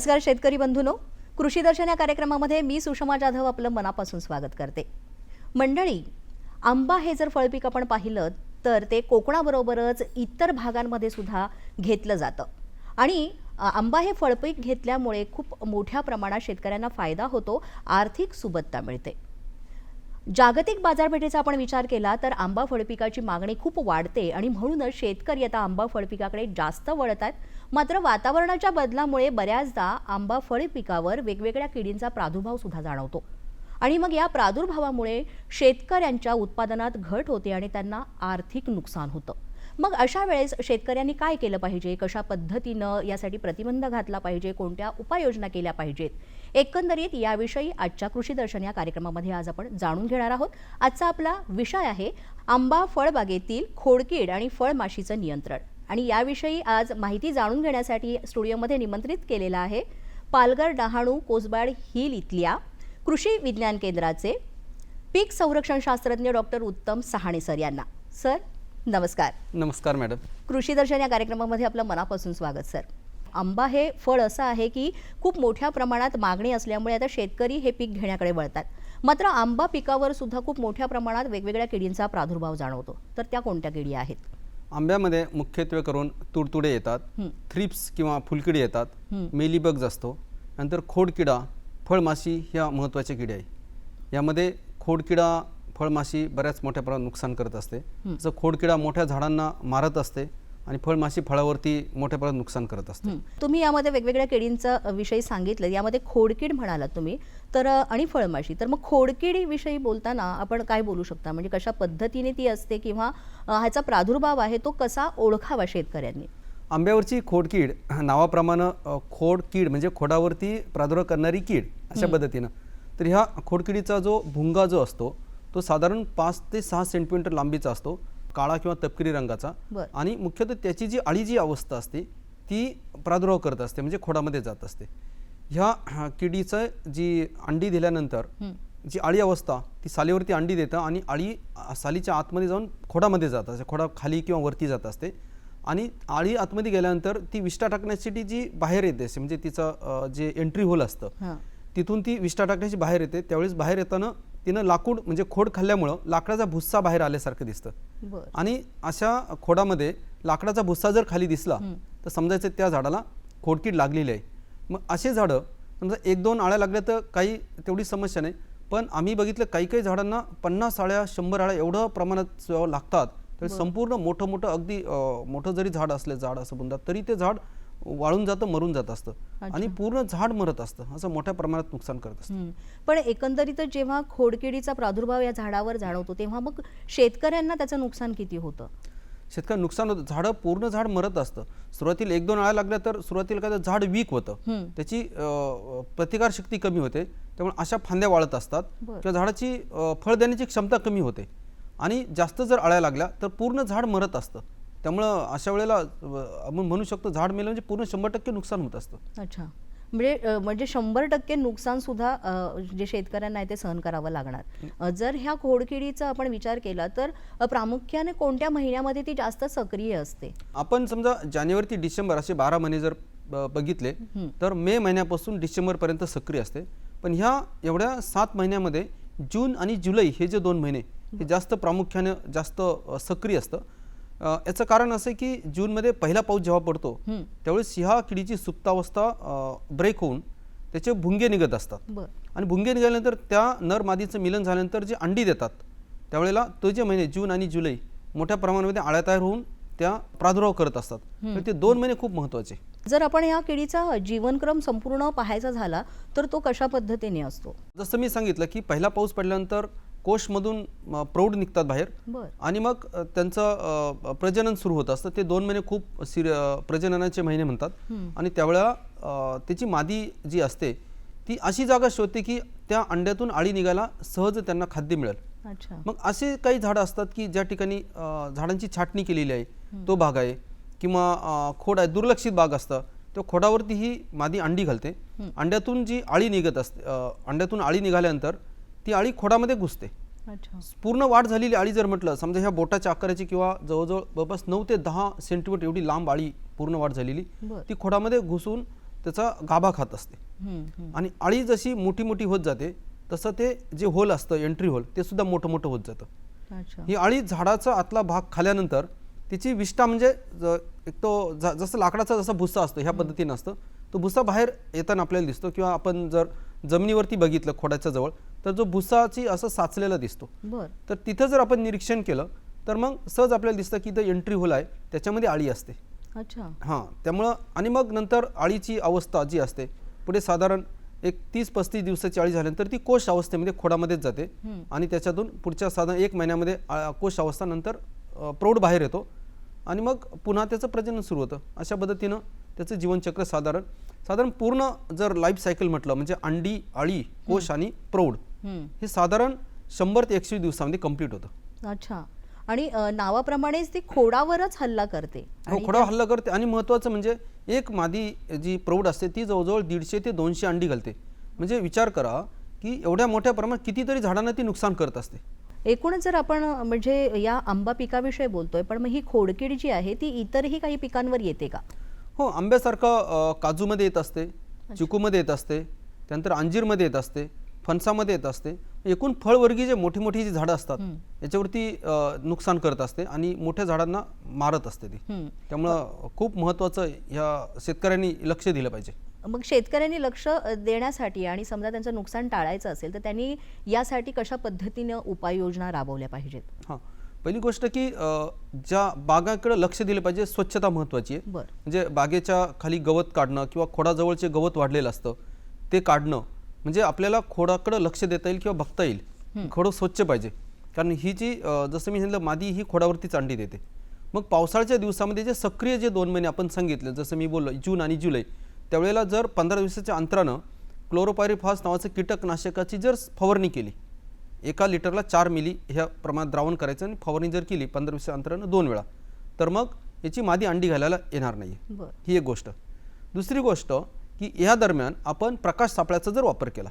नमस्कार शेतकरी बंधूनो. कृषी दर्शन या कार्यक्रमामध्ये मी सुषमा जाधव आपलं मनापासून स्वागत करते. मंडळी आंबा हे जर फळपीक आपण पाहिलं तर ते कोकणाबरोबरच इतर भागांमध्ये सुद्धा घेतलं जातं. आणि आंबा हे फळपीक घेतल्यामुळे खूप मोठ्या प्रमाणात शेतकऱ्यांना फायदा होतो आर्थिक सुबत्ता मिळते. जागतिक बाजारपेठेचा आपण विचार केला तर आंबा फळपिकाची मागणी खूप वाढते आणि म्हणूनच शेतकरी आता आंबा फळपिकाकडे जास्त वळत आहेत. मात्र वातावरणाच्या बदलामुळे बऱ्याचदा आंबा फळपिकावर वेगवेगळ्या किडींचा प्रादुर्भाव सुद्धा जाणवतो. आणि मग या प्रादुर्भावामुळे शेतकऱ्यांच्या उत्पादनात घट होते आणि त्यांना आर्थिक नुकसान होतं. मग अशा वेळेस शेतकऱ्यांनी काय केलं पाहिजे? कशा पद्धतीनं यासाठी प्रतिबंध घातला पाहिजे? कोणत्या उपाययोजना केल्या पाहिजेत? एकंदरीत याविषयी आजच्या कृषी दर्शन या कार्यक्रमामध्ये आज आपण जाणून घेणार आहोत. आजचा आपला विषय आहे आंबा फळबागेतील खोडकीड आणि फळमाशीचं नियंत्रण. आणि याविषयी आज माहिती जाणून घेण्यासाठी स्टुडिओमध्ये निमंत्रित केलेला आहे पालघर डहाणू कोसबाड हिल इथल्या कृषी विज्ञान केंद्राचे पीक संरक्षण शास्त्रज्ञ डॉक्टर उत्तम सहाणे सर यांना. सर नमस्कार. नमस्कार मॅडम. कृषी दर्शन या कार्यक्रमामध्ये आपलं मनापासून स्वागत सर. आंबा हे फळ असं आहे की खूप मोठ्या प्रमाणात मागणी असल्यामुळे आता शेतकरी हे पीक घेण्याकडे वळतात. मात्र आंबा पिकावर सुद्धा खूप मोठ्या प्रमाणात वेगवेगळ्या किडींचा प्रादुर्भाव जाणवतो. तर त्या कोणत्या किडी आहेत? आंब्यामध्ये मुख्यत्वे करून तुडतुडे येतात. थ्रिप्स किंवा फुलकिडी येतात. मेलीबग्ज असतो नंतर खोडकिडा फळमाशी ह्या महत्त्वाच्या किड्या आहे. यामध्ये खोडकिडा फळमाशी बऱ्याच मोठ्या प्रमाणात नुकसान करत असते. जसं खोडकिडा मोठ्या झाडांना मारत असते आणि फळमाशी फळावरती मोठ्या प्रमाणात नुकसान करत असते. तुम्ही यामध्ये वेगवेगळ्या किडींचा विषयी सांगितलं. यामध्ये खोडकीड म्हणालात तुम्ही. तर आणि फळमाशी. तर मग खोडकिडी विषयी बोलताना आपण काय बोलू शकता? म्हणजे कशा पद्धतीने ती असते किंवा ह्याचा प्रादुर्भाव आहे तो कसा ओळखावा शेतकऱ्यांनी? आंब्यावरची खोडकीड नावाप्रमाणे खोडकीड म्हणजे खोडावरती प्रादुर्भाव करणारी कीड अशा पद्धतीनं. तर ह्या खोडकिडीचा जो भुंगा जो असतो तो साधारण पाच ते सहा सेंटीमीटर लांबीचा असतो काळा किंवा तपकिरी रंगाचा. आणि मुख्यतः त्याची जी अळी जी अवस्था असते ती प्रादुर्भाव करत असते म्हणजे खोडामध्ये जात असते. ह्या किडीचं जी अंडी दिल्यानंतर जी अळी अवस्था ती सालीवरती अंडी देतं आणि अळी सालीच्या आतमध्ये जाऊन खोडामध्ये जात असते खोडा खाली किंवा वरती जात असते. आणि आळी आतमध्ये गेल्यानंतर ती विष्ठा टाकण्यासाठी जी बाहेर येते म्हणजे तिचं जे एंट्री होल असतं तिथून ती विष्ठा टाकण्याची बाहेर येते. त्यावेळेस बाहेर येताना तिनं लाकूड म्हणजे खोड खाल्ल्यामुळं लाकडाचा भुस्सा बाहेर आल्यासारखं दिसतं. आणि अशा खोडामध्ये लाकडाचा भुस्सा जर खाली दिसला तर समजायचं त्या झाडाला खोडकीड लागलेली आहे. मग असे झाडं समजा एक दोन आळ्या लागल्या तर काही तेवढी समस्या नाही पण आम्ही बघितलं काही काही झाडांना पन्नास आळ्या शंभर आळ्या एवढं प्रमाणात लागतात. तर संपूर्ण मोठं मोठं अगदी मोठं जरी झाड असले झाड असं म्हणतात तरी ते झाड वाळून जातं मरून जात असतं. आणि पूर्ण झाड मरत असतं. असं मोठ्या प्रमाणात नुकसान करत असतं. पण एकंदरीतच जेव्हा खोडकिडीचा प्रादुर्भाव या झाडावर जाणवतो तेव्हा मग शेतकऱ्यांना त्याचं नुकसान किती होतं? शेतकऱ्यांना नुकसान होतं. झाडं पूर्ण झाड मरत असतं. सुरुवातीला एक दोन आळ्या लागल्या तर सुरुवातीला काय तर झाड वीक होतं. त्याची प्रतिकारशक्ती कमी होते. त्यामुळे अशा फांद्या वाळत असतात. किंवा झाडाची फळ देण्याची क्षमता कमी होते. आणि जास्त जर आळ्या लागल्या तर पूर्ण झाड मरत असतं. त्यामुळं अशा वेळेला आपण म्हणू शकतो झाड मेलं म्हणजे पूर्ण शंभर टक्के नुकसान होत असतं. अच्छा. म्हणजे म्हणजे शंभर टक्के नुकसान सुद्धा जे शेतकऱ्यांना आहे ते सहन करावं लागणार. जर ह्या खोडकिडीचा आपण विचार केला तर प्रामुख्याने कोणत्या महिन्यामध्ये ती जास्त सक्रिय असते? आपण समजा जानेवारी ते डिसेंबर असे बारा महिने जर बघितले तर मे महिन्यापासून डिसेंबरपर्यंत सक्रिय असते. पण ह्या एवढ्या सात महिन्यामध्ये जून आणि जुलै हे जे दोन महिने हे जास्त प्रामुख्याने जास्त सक्रिय असतं. याचं कारण असं की जूनमध्ये पहिला पाऊस जेव्हा पडतो. त्यावेळेस ह्या किडीची सुप्तावस्था ब्रेक होऊन त्याचे भुंगे निघत असतात. आणि भुंगे निघाल्यानंतर त्या नर मादीचं मिलन झाल्यानंतर जे अंडी देतात त्यावेळेला तो जे महिने जून आणि जुलै मोठ्या प्रमाणामध्ये आळ्या तयार होऊन त्या प्रादुर्भाव करत असतात. ते दोन महिने खूप महत्त्वाचे जर आपण या किडीचा जीवनक्रम संपूर्ण पाहायचा झाला तर तो कशा पद्धतीने असतो? जसं मी सांगितलं की पहिला पाऊस पडल्यानंतर कोषमधून अ, प्रौढ निघतात बाहेर. आणि मग त्यांचं प्रजनन सुरू होत असतं. ते दोन महिने खूप सिर प्रजननाचे महिने म्हणतात. आणि त्यावेळेला त्याची मादी जी असते ती अशी जागा शोधते की त्या अंड्यातून आळी निघायला सहज त्यांना खाद्य मिळेल. मग असे काही झाडं असतात की ज्या ठिकाणी झाडांची छाटणी केलेली आहे तो भाग आहे किंवा खोड आहे दुर्लक्षित भाग असतं त्या खोडावरती ही मादी अंडी घालते. अंड्यातून जी आळी निघत असते अंड्यातून आळी निघाल्यानंतर ती आळी खोडामध्ये घुसते. पूर्ण वाढ झालेली आळी जर म्हटलं समजा ह्या बोटाच्या आकाराची किंवा जवळजवळ जवळपास नऊ ते दहा सेंटीमीटर एवढी लांब आळी पूर्ण वाढ झालेली ती खोडामध्ये घुसून त्याचा गाभा खात असते. आणि आळी जशी मोठी मोठी होत जाते तसं ते जे होल असतं एंट्री होल ते सुद्धा मोठं मोठं होत जातं. ही आळी झाडाचा आतला भाग खाल्यानंतर तिची विष्ठा म्हणजे एक तो जसं लाकडाचा जसा भुस्सा असतो ह्या पद्धतीनं असतं. तो भुस्सा बाहेर येताना आपल्याला दिसतो किंवा आपण जर जमिनीवरती बघितलं खोडाच्या जवळ तर जो भुस्साची असं साचलेला दिसतो. बर. तर तिथं जर आपण निरीक्षण केलं तर मग सहज आपल्याला दिसतं की इथं एंट्री होल आहे त्याच्यामध्ये आळी असते. अच्छा. हां त्यामुळं आणि मग नंतर आळीची अवस्था जी असते पुढे साधारण एक तीस पस्तीस दिवसाची आळी झाल्यानंतर ती कोश अवस्थेमध्ये खोडामध्येच जाते. आणि त्याच्यातून पुढच्या साधारण एक महिन्यामध्ये कोश अवस्था नंतर प्रौढ बाहेर येतो. आणि मग पुन्हा त्याचं प्रजनन सुरू होतं. अशा पद्धतीनं त्याचं जीवनचक्र साधारण साधारण पूर्ण जर लाईफ सायकल म्हटलं म्हणजे अंडी आळी कोश आणि प्रौढ. हे साधारण शंभर ते एकशे दिवसामध्ये कंप्लीट होतं. अच्छा. आणि नावाप्रमाणेच ती खोडावरच हल्ला करते. हो आणि खोडा हल्ला करते. आणि महत्त्वाचं म्हणजे एक मादी जी प्रौढ असते ती जवळजवळ दीडशे ते दोनशे अंडी घालते. म्हणजे विचार करा की एवढ्या मोठ्या प्रमाणात कितीतरी झाडांना ती नुकसान करत असते. एकूणच जर आपण म्हणजे या आंबा पिकाविषयी बोलतोय पण मग ही खोडकीड जी आहे ती इतरही काही पिकांवर येते का? हो आंब्यासारखं काजूमध्ये येत असते चिकूमध्ये येत असते त्यानंतर अंजीरमध्ये येत असते फणसामध्ये येत असते. एकूण फळवर्गीय जे मोठी मोठी जी झाडं असतात याच्यावरती नुकसान करत असते आणि मोठ्या झाडांना मारत असते ती. त्यामुळं खूप महत्त्वाचं ह्या शेतकऱ्यांनी लक्ष दिलं पाहिजे. मग शेतकऱ्यांनी लक्ष देण्यासाठी आणि समजा त्यांचं नुकसान टाळायचं असेल तर त्यांनी यासाठी कशा पद्धतीनं उपाययोजना राबवल्या पाहिजेत? हां. पहिली गोष्ट की ज्या बागाकडे लक्ष दिलं पाहिजे स्वच्छता महत्त्वाची आहे. बर. म्हणजे बागेच्या खाली गवत काढणं किंवा खोडाजवळचे गवत वाढलेलं असतं ते काढणं म्हणजे आपल्याला खोडाकडं लक्ष देता येईल किंवा बघता येईल. खोडं स्वच्छ पाहिजे. कारण ही जी जसं मी सांगितलं मादी ही खोडावरतीच अंडी देते. मग पावसाळ्याच्या दिवसामध्ये जे सक्रिय जे दोन महिने आपण सांगितलं जसं मी बोललो जून आणि जुलै त्यावेळेला जर पंधरा दिवसाच्या अंतरानं क्लोरोपायरिफॉस नावाचं कीटकनाशकाची जर फवारणी केली एका लिटरला चार मिली ह्या प्रमाणात द्रावण करायचं आणि फवारणी जर केली पंधरा दिवसाच्या अंतरानं दोन वेळा तर मग याची मादी अंडी घालायला येणार नाही ही एक गोष्ट. दुसरी गोष्ट की ह्या दरम्यान आपण प्रकाश सापळ्याचा जर वापर केला.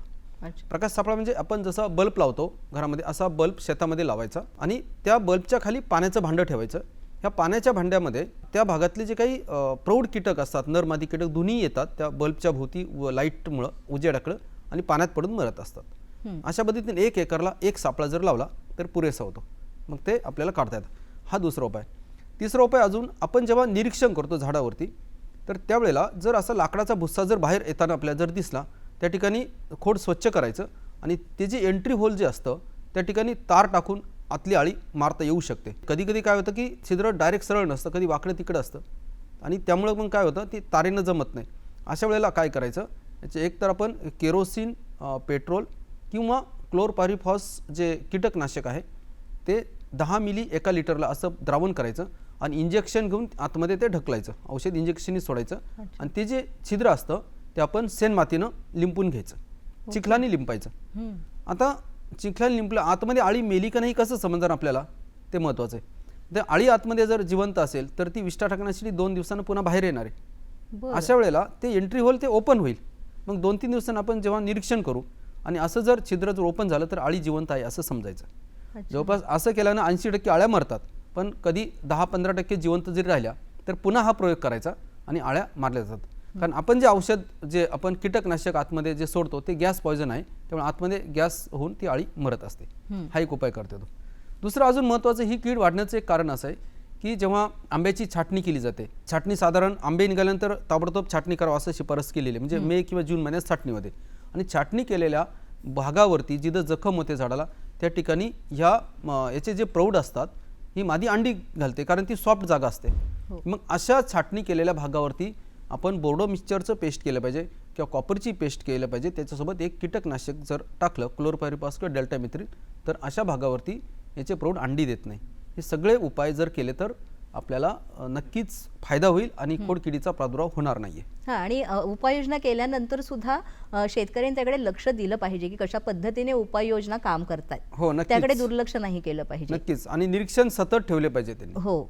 प्रकाश सापळा म्हणजे आपण जसा बल्ब लावतो घरामध्ये असा बल्ब शेतामध्ये लावायचा आणि त्या बल्बच्या खाली पाण्याचं भांडं ठेवायचं. ह्या पाण्याच्या भांड्यामध्ये त्या भागातले जे काही प्रौढ कीटक असतात नर मादी कीटक दोन्ही येतात त्या बल्बच्या भोवती व लाईटमुळं उजेडाकडं आणि पाण्यात पडून मरत असतात. अशा पद्धतीने एक एकरला एक सापळा जर लावला तर पुरेसा होतो. मग ते आपल्याला काढता येतं. हा दुसरा उपाय. तिसरा उपाय अजून आपण जेव्हा निरीक्षण करतो झाडावरती तर त्यावेळेला जर असा लाकडाचा भुस्सा जर बाहेर येताना आपल्याला जर दिसला त्या ठिकाणी खोड स्वच्छ करायचं आणि ते जे एंट्री होल जे असतं त्या ठिकाणी तार टाकून आतली आळी मारता येऊ शकते. कधी कधी काय होतं की छिद्र डायरेक्ट सरळ नसतं कधी वाकडं तिकडं असतं आणि त्यामुळं मग काय होतं ती तारेनं जमत नाही. अशा वेळेला काय करायचं याचे एक तर आपण केरोसिन पेट्रोल किंवा क्लोरपारिफॉस जे कीटकनाशक आहे ते दहा मिली एका लिटरला असं द्रावण करायचं आणि इंजेक्शन घेऊन आतमध्ये ते ढकलायचं. औषध इंजेक्शननी सोडायचं. आणि ते जे छिद्र असतं ते आपण सेन मातीनं लिंपून घ्यायचं. चिखलाने लिंपायचं. आता चिखलाने लिंपलं आतमध्ये आळी मेली का नाही कसं समजणार आपल्याला? ते महत्त्वाचं आहे. तर आळी आतमध्ये जर जिवंत असेल तर ती विष्ठा टाकण्यासाठी दोन दिवसानं पुन्हा बाहेर येणार आहे. अशा वेळेला ते एंट्री होल ते ओपन होईल. मग दोन तीन दिवसांनी आपण जेव्हा निरीक्षण करू आणि असं जर छिद्र जर ओपन झालं तर आळी जिवंत आहे असं समजायचं. जवळपास असं केल्यानं ऐंशी टक्के आळ्या मरतात. पण कधी दहा पंधरा टक्के जिवंत जरी राहिल्या तर पुन्हा हा प्रयोग करायचा आणि आळ्या मारल्या जातात. कारण आपण जे औषध जे आपण कीटकनाशक आतमध्ये जे सोडतो ते गॅस पॉयझन आहे त्यामुळे आतमध्ये गॅस होऊन ती आळी मरत असते. हा एक उपाय करतो तो. दुसरं अजून महत्त्वाचं ही कीड वाढण्याचं एक कारण असं आहे की जेव्हा आंब्याची छाटणी केली जाते छाटणी साधारण आंबे निघाल्यानंतर ताबडतोब छाटणी करावं असं शिफारस केलेली आहे. म्हणजे मे किंवा जून महिन्यात छाटणी होते आणि छाटणी केलेल्या भागावरती जिथं जखम होते झाडाला त्या ठिकाणी ह्या याचे जे प्रौढ असतात ही मादी अंडी घालते कारण ती सॉफ्ट जागा असते. हो. मग अशा छाटणी केलेल्या भागावरती आपण बोर्डो मिक्सचरचं पेस्ट केलं पाहिजे किंवा कॉपरची पेस्ट केलं पाहिजे. त्याच्यासोबत एक कीटकनाशक जर टाकलं क्लोरोपायरिपास किंवा डेल्टामिथ्रिन तर अशा भागावरती याचे प्रौढ अंडी देत नाही. हे सगळे उपाय जर केले तर आपल्याला नक्कीच फायदा होईल आणि खोडकिडीचा प्रादुर्भाव होणार नाहीये. हा आणि उपाययोजना केल्यानंतर सुद्धा त्याकडे लक्ष दिलं पाहिजे की कशा पद्धतीने उपाययोजना काम करतायत. हो त्याकडे दुर्लक्ष नाही केलं पाहिजे. नक्कीच. आणि निरीक्षण सतत ठेवले पाहिजे त्यांनी. हो.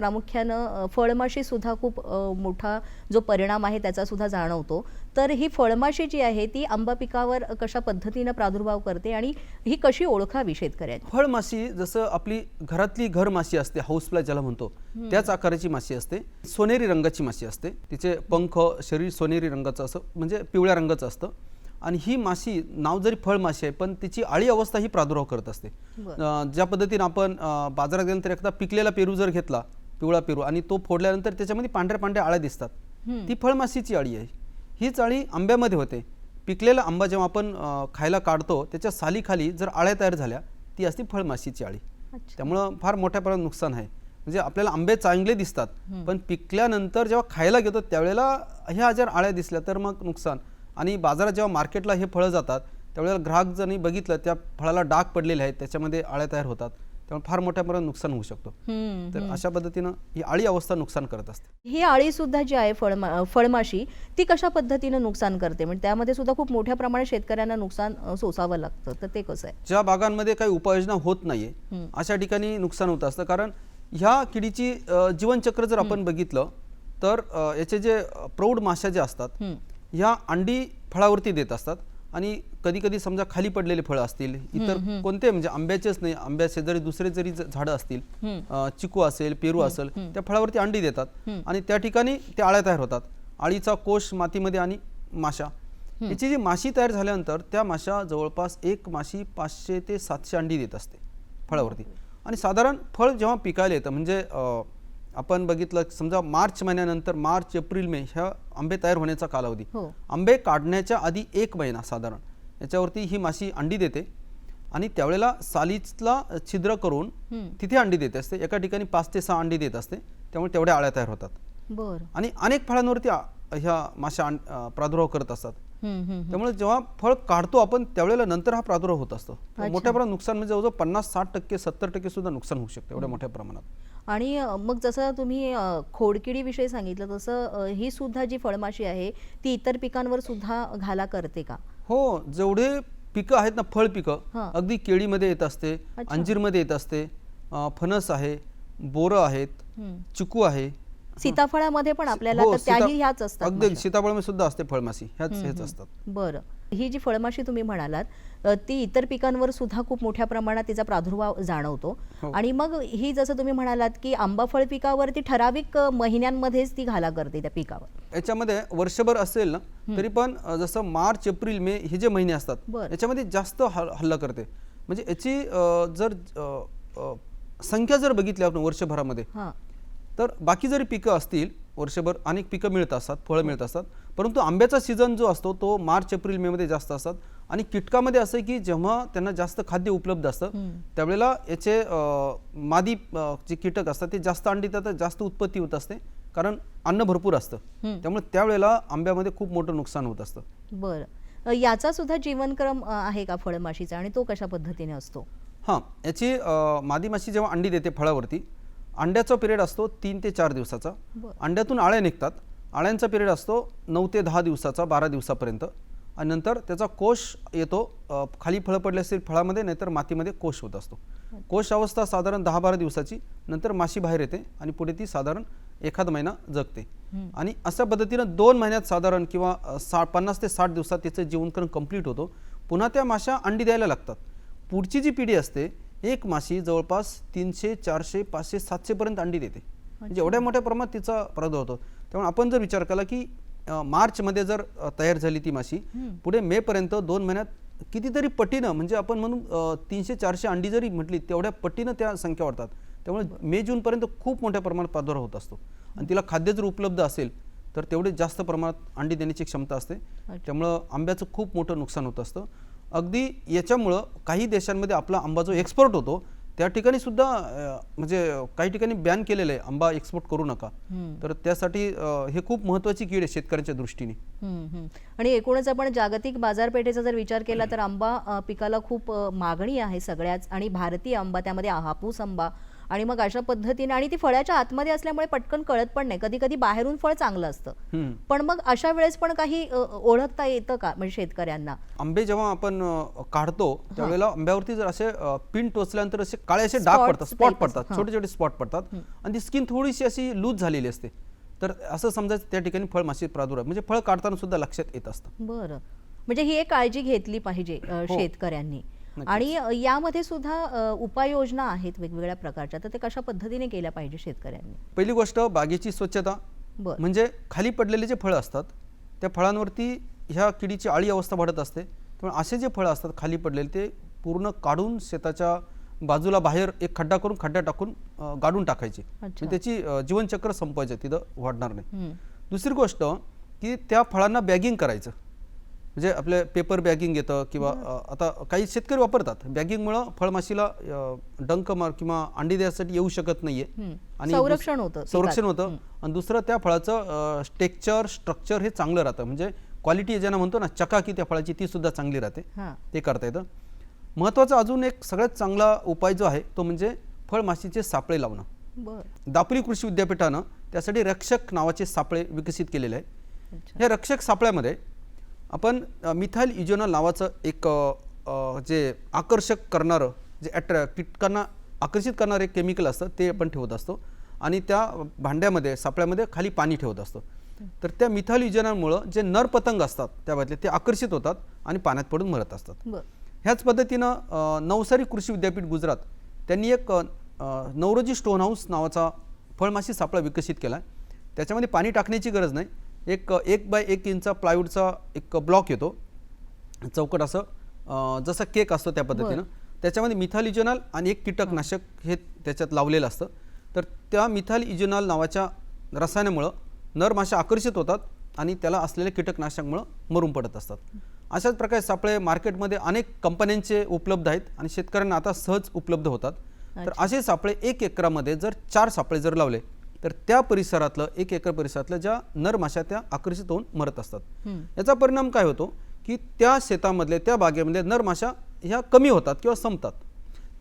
प्रामुख्यानं फळमाशी सुद्धा खूप मोठा जो परिणाम आहे त्याचा सुद्धा जाणवतो. तर ही फळमाशी जी आहे ती आंबा पिकावर कशा पद्धतीनं प्रादुर्भाव करते आणि ही कशी ओळखावी शेतकऱ्यांनी? फळमाशी जसं आपली घरातली घर माशी असते हाऊसफ्लाय ज्याला म्हणतो त्याच आकाराची माशी असते. सोनेरी रंगाची माशी असते. तिचे पंख शरीर सोनेरी रंगाचं असं म्हणजे पिवळ्या रंगाचं असतं. आणि ही माशी नाव जरी फळमाशी आहे पण तिची आळी अवस्था ही प्रादुर्भाव करत असते. ज्या पद्धतीने आपण बाजारात गेल्यानंतर एखादा पिकलेला पेरू जर घेतला पिवळा पेरू आणि तो फोडल्यानंतर त्याच्यामध्ये पांढऱ्या पांढऱ्या आळ्या दिसतात. ती फळमाशीची आळी आहे. हीच आळी आंब्यामध्ये होते. पिकलेला आंबा जेव्हा आपण खायला काढतो त्याच्या सालीखाली जर आळ्या तयार झाल्या ती असती फळमाशीची आळी. त्यामुळं फार मोठ्या प्रमाणात नुकसान आहे. म्हणजे आपल्याला आंबे चांगले दिसतात पण पिकल्यानंतर जेव्हा खायला घेतो त्यावेळेला ह्या जर आळ्या दिसल्या तर मग नुकसान. आणि बाजारात जेव्हा मार्केटला हे फळं जातात त्यावेळेला ग्राहक जरी बघितलं त्या फळाला डाग पडलेले आहेत त्याच्यामध्ये आळ्या तयार होतात. त्यामुळे फार मोठ्या प्रमाणात नुकसान होऊ शकतो. तर अशा पद्धतीनं ही आळी अवस्था नुकसान करत असते. ही आळी सुद्धा जी आहे फळमा फळमाशी ती कशा पद्धतीनं नुकसान करते? म्हणजे त्यामध्ये सुद्धा खूप मोठ्या प्रमाणात शेतकऱ्यांना नुकसान सोसावं लागतं. तर ते कसं आहे? ज्या बागांमध्ये काही उपाययोजना होत नाहीये. अशा ठिकाणी नुकसान होत असतं. कारण ह्या किडीची जीवनचक्र जर आपण बघितलं तर याचे जे प्रौढ माश्या ज्या असतात. ह्या अंडी फळावरती देत असतात. आणि कधी कधी समजा खाली पडलेले फळं असतील इतर कोणते म्हणजे आंब्याचेच नाही आंब्या शेजारी दुसरे जरी झाडं असतील चिकू असेल पेरू असेल त्या फळावरती अंडी देतात आणि त्या ठिकाणी त्या आळ्या तयार होतात. आळीचा कोश मातीमध्ये आणि माशा. याची जी माशी तयार झाल्यानंतर त्या माशा जवळपास एक माशी पाचशे ते सातशे अंडी देत असते फळावरती. आणि साधारण फळ जेव्हा पिकायला येतं म्हणजे आपण बघितलं समजा मार्च महिन्यानंतर मार्च एप्रिल मे ह्या आंबे तयार होण्याचा कालावधी. हो. आंबे काढण्याच्या आधी एक महिना साधारण. याच्यावरती ही माशी अंडी देते आणि त्यावेळेला सालीला छिद्र करून हम्म. तिथे अंडी देते असते. एका ठिकाणी पाच ते सहा अंडी देत असते. त्यामुळे तेवढ्या आळ्या तयार होतात. बरं. आणि अनेक फळांवरती आ- ह्या माशा अं, प्रादुर्भाव करत असतात. त्यामुळे जेव्हा फळ काढतो आपण त्यावेळेला नंतर हा प्रादुर्भाव होत असतो मोठ्या प्रमाणात नुकसान म्हणजे जवळजवळ पन्नास साठ टक्के सत्तर टक्के सुद्धा नुकसान होऊ शकतं एवढ्या मोठ्या प्रमाणात आणि मग जसं तुम्ही खोडकिडीविषयी सांगितलं तसं ही सुद्धा जी फळमाशी आहे ती इतर पिकांवर सुद्धा घाला करते का हो जेवढे पिकं आहेत ना फळ पिकं. अगदी केळीमध्ये येत असते. अंजीरमध्ये येत असते फणस आहे बोरं आहेत. चिकू आहे सीताफळामध्ये पण आपल्याला हो, तर त्याही ह्याच असतात अगदी माशा. सीताफळामध्ये सुद्धा असते फळमाशी ह्याच हेच असतात. बरं. ही जी फळमाशी तुम्ही म्हणालात अ, ती इतर पिकांवर सुद्धा खूप मोठ्या प्रमाणात तिचा प्रादुर्भाव जाणवतो. हो. आणि मग ही जसं तुम्ही म्हणालात की आंबा फळ पिकावर ती ठराविक अ, महिन्यांमध्येच ती घाला करते त्या पिकावर. याच्यामध्ये वर्षभर असेल ना तरी पण अं, जसं मार्च एप्रिल मे हे जे महिने असतात बरं. याच्यामध्ये जास्त हल- हल्ला करते. म्हणजे याची अं, जर अं, अं, संख्या जर बघितली आपण वर्षभरामध्ये हां. तर बाकी जरी पिकं असतील वर्षभर अनेक पिकं मिळत असतात फळं मिळत असतात परंतु आंब्याचा सीझन जो असतो तो मार्च एप्रिल मेमध्ये जास्त असतात. आणि कीटकामध्ये असं की जेव्हा त्यांना जास्त खाद्य उपलब्ध असतं त्यावेळेला याचे मादी जे कीटक असतात ते जास्त अंडी देतात जास्त उत्पत्ती होत असते. कारण अन्न भरपूर असतं. त्यामुळे त्यावेळेला आंब्यामध्ये खूप मोठं नुकसान होत असतं. बरं. याचा सुद्धा जीवनक्रम आहे का फळमाशीचा? आणि तो कशा पद्धतीने असतो? हां. याची मादी माशी जेव्हा अंडी देते फळावरती अंड्याचा पिरियड असतो तीन ते चार दिवसाचा. अंड्यातून आळ्या निघतात. आळ्यांचा पिरियड असतो नऊ ते दहा दिवसाचा बारा दिवसापर्यंत. आणि नंतर त्याचा कोश येतो खाली फळं पडले असतील फळामध्ये नाहीतर मातीमध्ये कोश होत असतो. कोश अवस्था साधारण दहा बारा दिवसाची नंतर माशी बाहेर येते आणि पुढे ती साधारण एखाद महिना जगते. आणि अशा पद्धतीनं दोन महिन्यात साधारण किंवा सा पन्नास ते साठ दिवसात त्याचं जीवनक्रम कंप्लीट होतो. पुन्हा त्या माशा अंडी द्यायला लागतात. पुढची जी पिढी असते एक माशी जवळपास तीनशे चारशे पाचशे सातशेपर्यंत अंडी देते. म्हणजे एवढ्या मोठ्या प्रमाणात तिचा प्रादुर्भाव होतो. त्यामुळे आपण जर विचार केला की मार्चमध्ये जर तयार झाली ती माशी पुढे मेपर्यंत दोन महिन्यात कितीतरी पटीनं म्हणजे आपण म्हणून तीनशे चारशे अंडी जरी म्हटली तेवढ्या पटीनं त्या संख्या वाढतात. त्यामुळे मे जूनपर्यंत खूप मोठ्या प्रमाणात प्रादुर्भाव होत असतो. आणि तिला खाद्य जर उपलब्ध असेल तर तेवढे जास्त प्रमाणात अंडी देण्याची क्षमता असते. त्यामुळं आंब्याचं खूप मोठं नुकसान होत असतं. अगदी याच्यामुळं काही देशांमध्ये आपला आंबा जो एक्सपोर्ट होतो त्या ठिकाणी सुद्धा म्हणजे काही ठिकाणी बॅन केलेलं आहे आंबा एक्सपोर्ट करू नका. तर त्यासाठी हे खूप महत्त्वाची कीड आहे शेतकऱ्यांच्या दृष्टीने. आणि एकूणच आपण जागतिक बाजारपेठेचा जर विचार केला तर आंबा पिकाला खूप मागणी आहे सगळ्याच. आणि भारतीय आंबा त्यामध्ये हापूस आंबा आणि मग अशा पद्धतीने आणि ती फळाच्या आतमध्ये असल्यामुळे पटकन कळत पण नाही. कधी कधी बाहेरून फळ चांगलं असतं. पण मग अशा वेळेस पण काही ओळखता येतं का म्हणजे शेतकऱ्यांना? आंबे जेव्हा आपण काढतो त्यावेळेला आंब्यावरती जर असे पिन टोचल्यानंतर असे काळे असे डाग पडतात स्पॉट पडतात छोटे छोटे स्पॉट पडतात आणि ती स्किन थोडीशी अशी लूज झालेली असते. तर असं समजायचं त्या ठिकाणी फळ माशी प्रादुर्भाव म्हणजे फळ काढताना सुद्धा लक्षात येत असतं. बरं. म्हणजे ही एक काळजी घेतली पाहिजे हो. शेतकऱ्यांनी. आणि यामध्ये सुद्धा उपाययोजना आहेत वेगवेगळ्या प्रकारच्या. तर ते कशा पद्धतीने केल्या पाहिजे शेतकऱ्यांनी? पहिली गोष्ट बागेची स्वच्छता. म्हणजे खाली पडलेले जे फळं असतात त्या फळांवरती ह्या किडीची आळी अवस्था वाढत असते. त्यामुळे असे जे फळं असतात खाली पडलेले ते पूर्ण काढून शेताच्या बाजूला बाहेर एक खड्डा करून खड्डा टाकून गाडून टाकायची. म्हणजे त्याची जीवनचक्र संपवायचं तिथं वाढणार नाही. दुसरी गोष्ट की त्या फळांना बॅगिंग करायचं. म्हणजे आपले पेपर बॅगिंग येतं किंवा आता काही शेतकरी वापरतात. बॅगिंगमुळं फळमाशीला डंक मार किंवा अंडी द्यायसाठी येऊ शकत नाहीये. आणि संरक्षण होतं संरक्षण. होतं. आणि दुसरं त्या फळाचं टेक्चर स्ट्रक्चर हे चांगलं राहतं. म्हणजे क्वालिटी ज्यांना म्हणतो ना चकाकी त्या फळाची ती सुद्धा चांगली राहते. ते करता येतं. महत्त्वाचा अजून एक सगळ्यात चांगला उपाय जो आहे तो म्हणजे फळमाशीचे सापळे लावणं. दापोली कृषी विद्यापीठानं त्यासाठी रक्षक नावाचे सापळे विकसित केलेले आहे. या रक्षक सापळ्यामध्ये आपण मिथाईल इजोनल नावाचं एक जे आकर्षक करणारं जे अट्रॅ कीटकांना आकर्षित करणारं एक केमिकल असतं ते आपण ठेवत असतो. आणि त्या भांड्यामध्ये सापळ्यामध्ये खाली पाणी ठेवत असतो. तर त्या मिथाईल इजोनलमुळं जे नर पतंग असतात त्यामध्ये ते आकर्षित होतात आणि पाण्यात पडून मरत असतात. ह्याच पद्धतीनं नवसारी कृषी विद्यापीठ गुजरात त्यांनी एक नवरोजी स्टोन हाऊस नावाचा फळमाशी सापळा विकसित केला आहे त्याच्यामध्ये पाणी टाकण्याची गरज नाही. एक एक बाय एक इंचा प्लायवूडचा एक ब्लॉक येतो. चौकट असं जसा केक असतो त्या पद्धतीनं. त्याच्यामध्ये मिथाल इजोनाल आणि एक कीटकनाशक हे. त्याच्यात लावलेलं असतं. तर त्या मिथाल इजोनाल नावाच्या रसायनामुळं नर माशा आकर्षित होतात आणि त्याला असलेल्या कीटकनाशकमुळं मरून पडत असतात. अशाच प्रकारे सापळे मार्केटमध्ये अनेक कंपन्यांचे उपलब्ध आहेत आणि शेतकऱ्यांना आता सहज उपलब्ध होतात. तर असे सापळे एक एकरामध्ये जर चार सापळे जर लावले तर त्या परिसरातलं एक एकर परिसरातल्या ज्या नर माशा त्या आकर्षित होऊन मरत असतात. याचा परिणाम काय होतो? की त्या शेतामधले त्या बागेमध्ये नर माशा ह्या कमी होतात किंवा संपतात.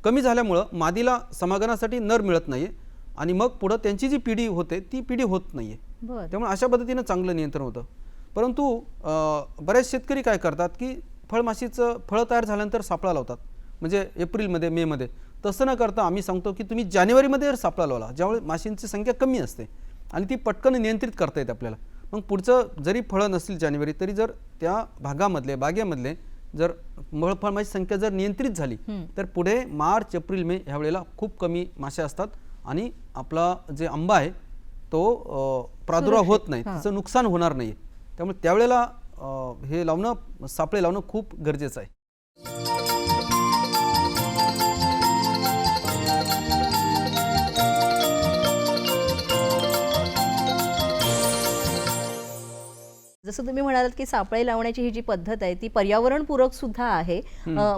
कमी झाल्यामुळं मादीला समागमासाठी नर मिळत नाही आणि मग पुढं त्यांची जी पिढी होते ती पिढी होत नाही बरं. त्यामुळे अशा पद्धतीनं चांगलं नियंत्रण होतं. परंतु बरेच शेतकरी काय करतात की फळमाशीचं फळं तयार झाल्यानंतर सापळा लावतात. म्हणजे एप्रिलमध्ये मेमध्ये. तसं न करता आम्ही सांगतो की तुम्ही जानेवारीमध्ये जर सापळा लावला ज्यावेळी माशींची संख्या कमी असते आणि ती पटकन नियंत्रित करता येते आपल्याला मग पुढचं जरी फळं नसतील जानेवारी तरी जर त्या भागामधले बागेमधले जर मळ फळमाची संख्या जर नियंत्रित झाली तर पुढे मार्च एप्रिल मे ह्या वेळेला खूप कमी मासे असतात आणि आपला जे आंबा आहे तो प्रादुर्भाव होत नाही त्याचं नुकसान होणार नाही त्यामुळे त्यावेळेला हे लावणं सापळे लावणं खूप गरजेचं आहे. जसं तुम्ही म्हणालात की सापळे लावण्याची ही जी पद्धत आहे ती पर्यावरणपूरक सुद्धा आहे.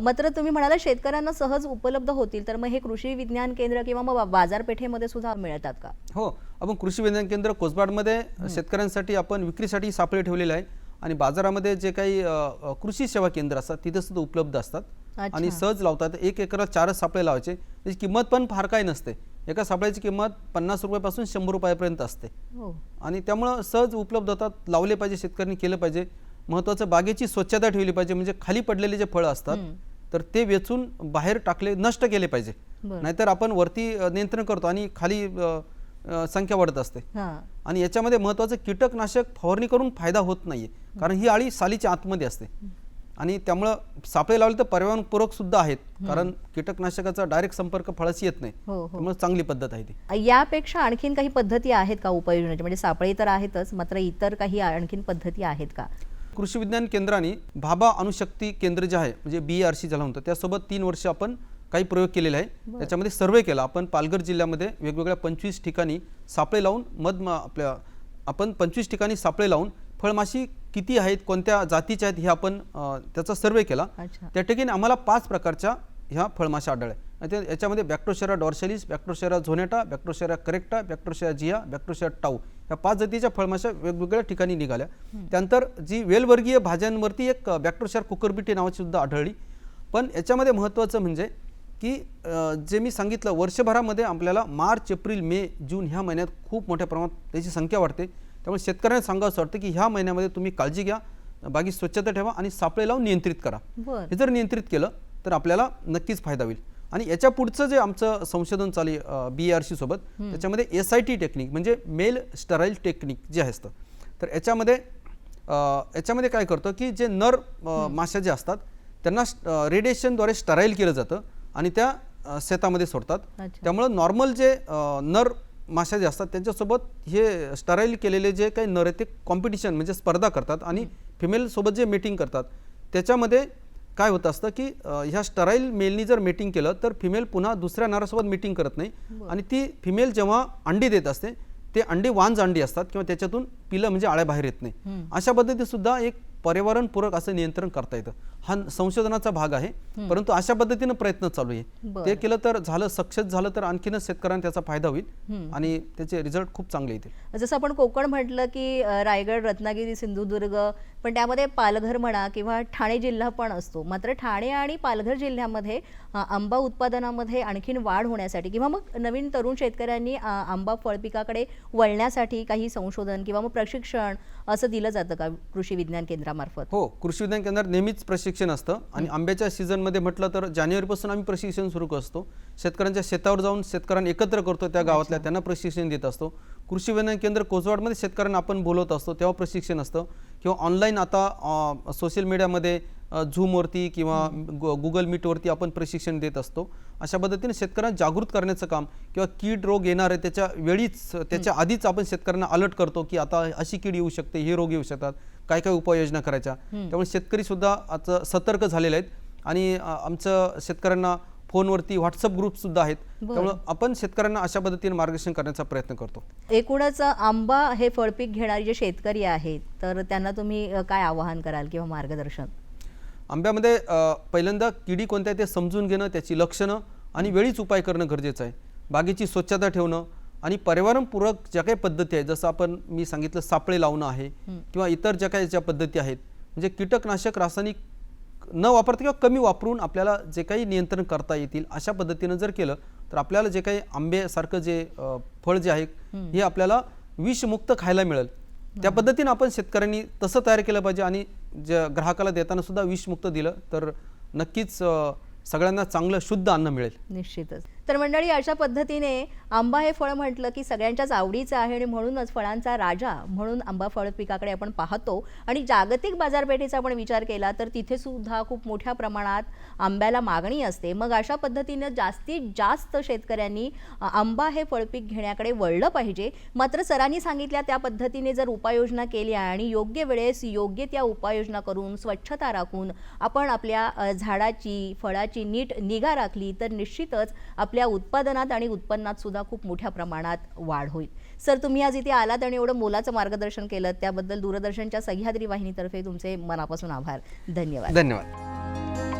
मात्र तुम्ही म्हणाला शेतकऱ्यांना सहज उपलब्ध होतील तर मग हे कृषी विज्ञान केंद्र किंवा मग बाजारपेठेमध्ये सुद्धा मिळतात का? हो आपण कृषी विज्ञान केंद्र कोसबाडमध्ये शेतकऱ्यांसाठी आपण विक्रीसाठी सापळे ठेवलेले आहे आणि बाजारामध्ये जे काही कृषी सेवा केंद्र असतात तिथे सुद्धा उपलब्ध असतात. आणि सहज लावतात. एक एकरात चारच सापळे लावायचे. त्याची किंमत पण फार काही नसते. एका सापळ्याची किंमत पन्नास रुपयापासून शंभर रुपयापर्यंत असते. हो. आणि त्यामुळं सहज उपलब्ध होतात लावले पाहिजे शेतकऱ्यांनी केलं पाहिजे. महत्त्वाचं बागेची स्वच्छता ठेवली पाहिजे म्हणजे खाली पडलेले जे फळं असतात तर ते वेचून बाहेर टाकले नष्ट केले पाहिजे. नाहीतर आपण वरती नियंत्रण करतो आणि खाली संख्या वाढत असते. आणि याच्यामध्ये महत्त्वाचं कीटकनाशक फवारणी करून फायदा होत नाहीये. कारण ही आळी सालीच्या आतमध्ये असते. आणि त्यामुळं सापळे लावले तर पर्यावरणपूरक सुद्धा आहेत. कारण कीटकनाशकाचा डायरेक्ट संपर्क फळाशी येत नाही. हो हो. त्यामुळे चांगली पद्धत आहे ती. यापेक्षा आणखीन काही पद्धती आहेत का उपाययोजनाच्या म्हणजे सापळे तर आहेतच मात्र इतर काही आणखीन पद्धती आहेत का? कृषी विज्ञान केंद्राने भाभा अणुशक्ती केंद्र जे आहे म्हणजे बी आर सी ज्याला म्हणतो त्यासोबत तीन वर्ष आपण काही प्रयोग केलेले आहे. त्याच्यामध्ये सर्वे केला. आपण पालघर जिल्ह्यामध्ये वेगवेगळ्या पंचवीस ठिकाणी सापळे लावून मध आपल्या आपण पंचवीस ठिकाणी सापळे लावून फळमाशी किती आहेत कोणत्या जातीच्या आहेत हे आपण त्याचा सर्वे केला. त्या ठिकाणी आम्हाला पाच प्रकारच्या ह्या फळमाशा आढळल्या. ते- याच्यामध्ये बॅक्टोशेरा डॉर्शलिस बॅक्टोशेरा झोनेटा बॅक्टोशेरा करेक्टा बॅक्टोशेरा जिया बॅक्टोशेरा टाऊ या पाच जातीच्या फळमाशा वेगवेगळ्या ठिकाणी निघाल्या. त्यानंतर जी वेलवर्गीय भाज्यांवरती एक बॅक्टोशेरा कुकरबिटी नावाची सुद्धा आढळली. पण याच्यामध्ये महत्त्वाचं म्हणजे की जे मी सांगितलं वर्षभरामध्ये आपल्याला मार्च एप्रिल मे जून ह्या महिन्यात खूप मोठ्या प्रमाणात त्याची संख्या वाढते. त्यामुळे शेतकऱ्यांना सांगावं असं वाटतं की ह्या महिन्यामध्ये तुम्ही काळजी घ्या बागी स्वच्छता ठेवा आणि सापळे लावून नियंत्रित करा. हे जर नियंत्रित केलं तर आपल्याला नक्कीच फायदा होईल. आणि याच्या पुढचं जे आमचं संशोधन चालू बी आर सी सोबत त्याच्यामध्ये एस आय टी टेक्निक म्हणजे मेल स्टराईल टेक्निक जे असतं. तर याच्यामध्ये याच्यामध्ये काय करतं की जे नर माश्या जे असतात त्यांना रेडिएशनद्वारे स्टराईल केलं जातं आणि त्या शेतामध्ये सोडतात. त्यामुळं नॉर्मल जे नर माश्या जे असतात त्यांच्यासोबत हे स्टराईल केलेले जे काही नर ते कॉम्पिटिशन म्हणजे स्पर्धा करतात आणि फिमेलसोबत जे मीटिंग करतात त्याच्यामध्ये काय होतं असतं की ह्या स्टराईल मेलनी जर मीटिंग केलं तर फिमेल पुन्हा दुसऱ्या नरासोबत मीटिंग करत नाही. आणि ती फिमेल जेव्हा अंडी देत असते ते अंडी वांज अंडी असतात किंवा त्याच्यातून पिलं म्हणजे आळ्या बाहेर येत नाही. अशा पद्धतीने सुद्धा एक पर्यावरणपूरक असं नियंत्रण करता येतं. हा संशोधनाचा भाग आहे. परंतु अशा पद्धतीनं प्रयत्न चालू आहे. ते केलं तर झालं सक्सेस झालं तर आणखीनच शेतकऱ्यांना त्याचा फायदा होईल. आणि त्याचे रिझल्ट खूप चांगले येतील. जसं आपण कोकण म्हटलं की रायगड रत्नागिरी सिंधुदुर्ग पण त्यामध्ये पालघर म्हणा किंवा ठाणे जिल्हा पण असतो. मात्र ठाणे आणि पालघर जिल्ह्यामध्ये आंबा उत्पादनामध्ये आणखीन वाढ होण्यासाठी किंवा मग नवीन तरुण शेतकऱ्यांनी आंबा फळपिकाकडे वळण्यासाठी काही संशोधन किंवा मग प्रशिक्षण असं दिलं जातं का कृषी विज्ञान केंद्रामार्फत? हो कृषी विज्ञान केंद्रात नेहमीच प्रशिक्षण असतं. आणि आंब्याच्या सीझनमध्ये म्हटलं तर जानेवारीपासून आम्ही प्रशिक्षण सुरू असतो शेतकऱ्यांच्या शेतावर जाऊन शेतकऱ्यांना एकत्र करतो त्या गावातल्या त्यांना प्रशिक्षण देत असतो. कृषी विज्ञान केंद्र कोसवाडमध्ये शेतकऱ्यांना आपण बोलवत असतो तेव्हा प्रशिक्षण असतं. किंवा ऑनलाईन आता सोशल मीडियामध्ये झूमवरती किंवा गुगल मीटवरती आपण प्रशिक्षण देत असतो. अशा पद्धतीने शेतकऱ्यांना जागृत करण्याचं काम किंवा कीड रोग येणार आहे त्याच्या वेळीच त्याच्या आधीच आपण शेतकऱ्यांना अलर्ट करतो की आता अशी कीड येऊ शकते हे रोग येऊ शकतात काय काय उपाययोजना करायच्या. त्यामुळे शेतकरी सुद्धा आता सतर्क झालेले आहेत आणि आमचं शेतकऱ्यांना फोनवरती व्हॉट्सअप ग्रुप सुद्धा आहेत. त्यामुळे आपण शेतकऱ्यांना अशा पद्धतीने मार्गदर्शन करण्याचा प्रयत्न करतो. एकूणच आंबा हे फळपीक घेणारे जे शेतकरी आहेत तर त्यांना तुम्ही काय आवाहन कराल किंवा मार्गदर्शन? आंब्यामध्ये पहिल्यांदा किडी कोणत्या आहे ते समजून घेणं त्याची लक्षणं आणि वेळीच उपाय करणं गरजेचं आहे. बागेची स्वच्छता ठेवणं आणि पर्यावरणपूरक ज्या काही पद्धती आहेत जसं आपण मी सांगितलं सापळे लावणं आहे किंवा इतर ज्या काही ज्या पद्धती आहेत म्हणजे कीटकनाशक रासायनिक न वापरता किंवा कमी वापरून आपल्याला जे काही नियंत्रण करता येतील अशा पद्धतीनं जर केलं तर आपल्याला जे काही आंब्यासारखं जे फळ जे आहे हे. आपल्याला विषमुक्त खायला मिळेल. त्या पद्धतीनं आपण शेतकऱ्यांनी तसं तयार केलं पाहिजे आणि ज्या ग्राहकाला देताना सुद्धा विषमुक्त दिलं तर नक्कीच सगळ्यांना चांगलं शुद्ध अन्न मिळेल. निश्चितच. तर मंडळी अशा पद्धतीने आंबा हे फळ म्हटलं की सगळ्यांच्याच आवडीचं आहे आणि म्हणूनच फळांचा राजा म्हणून आंबा फळ पिकाकडे आपण पाहतो. आणि जागतिक बाजारपेठेचा आपण विचार केला तर तिथे सुद्धा खूप मोठ्या प्रमाणात आंब्याला मागणी असते. मग अशा पद्धतीनं जास्तीत जास्त शेतकऱ्यांनी आंबा हे फळपीक घेण्याकडे वळलं पाहिजे. मात्र सरांनी सांगितल्या त्या पद्धतीने जर उपाययोजना केल्या आणि योग्य वेळेस योग्य त्या उपाययोजना करून स्वच्छता राखून आपण आपल्या झाडाची फळाची नीट निगा राखली तर निश्चितच आपल्या आपल्या उत्पादनात आणि उत्पन्नात सुद्धा खूप मोठ्या प्रमाणात वाढ होईल. सर तुम्ही आज इथे आलात आणि एवढं मोलाचं मार्गदर्शन केलं त्याबद्दल दूरदर्शनच्या सह्याद्री वाहिनीतर्फे तुमचे मनापासून आभार. धन्यवाद. धन्यवाद.